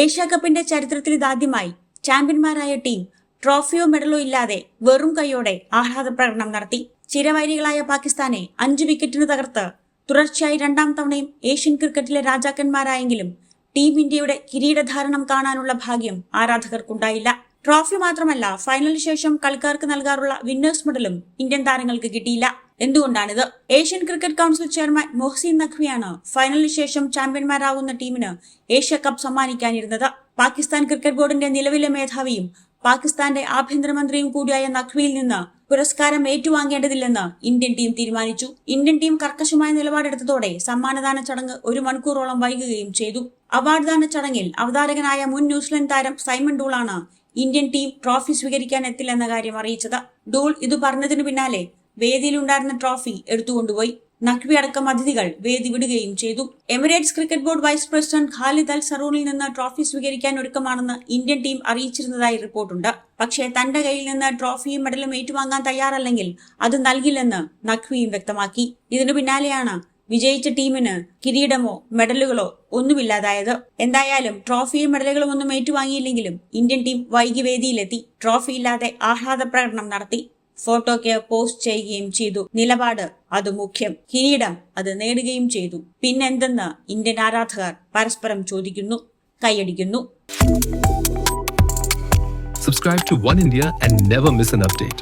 Asia കപ്പിന്റെ ചരിത്രത്തിൽ ഇതാദ്യമായി ചാമ്പ്യന്മാരായ ടീം ട്രോഫിയോ മെഡലോ ഇല്ലാതെ വെറും കൈയോടെ ആഹ്ലാദ പ്രകടനം നടത്തി. ചിരവൈരികളായ പാകിസ്ഥാനെ അഞ്ചു വിക്കറ്റിന് തകർത്ത് തുടർച്ചയായി രണ്ടാം തവണയും ഏഷ്യൻ ക്രിക്കറ്റിലെ രാജാക്കന്മാരായെങ്കിലും ടീം ഇന്ത്യയുടെ കിരീടധാരണം കാണാനുള്ള ഭാഗ്യം ആരാധകർക്കുണ്ടായില്ല. ട്രോഫി മാത്രമല്ല ഫൈനലിന് ശേഷം കളിക്കാർക്ക് നൽകാറുള്ള വിന്നേഴ്സ് മെഡലും ഇന്ത്യൻ താരങ്ങൾക്ക് കിട്ടിയില്ല. എന്തുകൊണ്ടാണിത്? Asian cricket council chairman Mohsin നഖ്വിയാണ് ഫൈനലിന് ശേഷം ചാമ്പ്യന്മാരാകുന്ന ടീമിന് ഏഷ്യ കപ്പ് സമ്മാനിക്കാനിരുന്നത്. പാകിസ്ഥാൻ ക്രിക്കറ്റ് ബോർഡിന്റെ നിലവിലെ മേധാവിയും പാകിസ്ഥാന്റെ ആഭ്യന്തരമന്ത്രിയും കൂടിയായ നഖ്വിയിൽ നിന്ന് പുരസ്കാരം ഏറ്റുവാങ്ങേണ്ടതില്ലെന്ന് ഇന്ത്യൻ ടീം തീരുമാനിച്ചു. ഇന്ത്യൻ ടീം കർക്കശമായ നിലപാടെടുത്തതോടെ സമ്മാനദാന ചടങ്ങ് ഒരു മണിക്കൂറോളം വൈകുകയും ചെയ്തു. അവാർഡ് ദാന ചടങ്ങിൽ അവതാരകനായ മുൻ ന്യൂസിലൻഡ് താരം സൈമൺ ഡൂളാണ് ഇന്ത്യൻ ടീം ട്രോഫി സ്വീകരിക്കാൻ എത്തില്ലെന്ന കാര്യം അറിയിച്ചത്. ഡൂൾ ഇത് പറഞ്ഞതിനു പിന്നാലെ വേദിയിലുണ്ടായിരുന്ന ട്രോഫി എടുത്തുകൊണ്ടുപോയി നഖ്വി അടക്കം അതിഥികൾ വേദി വിടുകയും ചെയ്തു. Emirates cricket board vice president Khalid Al സറൂണിൽ നിന്ന് ട്രോഫി സ്വീകരിക്കാൻ ഒരുക്കമാണെന്ന് ഇന്ത്യൻ ടീം അറിയിച്ചിരുന്നതായി റിപ്പോർട്ടുണ്ട്. പക്ഷേ തന്റെ കയ്യിൽ നിന്ന് ട്രോഫിയും മെഡലും ഏറ്റുവാങ്ങാൻ തയ്യാറല്ലെങ്കിൽ അത് നൽകില്ലെന്ന് നഖ്വിയും വ്യക്തമാക്കി. ഇതിനു പിന്നാലെയാണ് വിജയിച്ച ടീമിന് കിരീടമോ മെഡലുകളോ ഒന്നുമില്ലാതായത്. എന്തായാലും ട്രോഫിയും മെഡലുകളും ഒന്നും ഏറ്റുവാങ്ങിയില്ലെങ്കിലും ഇന്ത്യൻ ടീം വൈകി വേദിയിലെത്തി. ട്രോഫിയില്ലാതെ ആഹ്ലാദ പ്രകടനം നടത്തി. ഫോട്ടോയ്ക്ക് പോസ്റ്റ് ചെയ്യുകയും ചെയ്തു. നിലപാട് അത് മുഖ്യം. കിരീടം അത് നേടുകയും ചെയ്തു. പിന്നെന്തെന്ന് ഇന്ത്യൻ ആരാധകർ പരസ്പരം ചോദിക്കുന്നു കൈയടിക്കുന്നു. Subscribe to One India and never miss an update.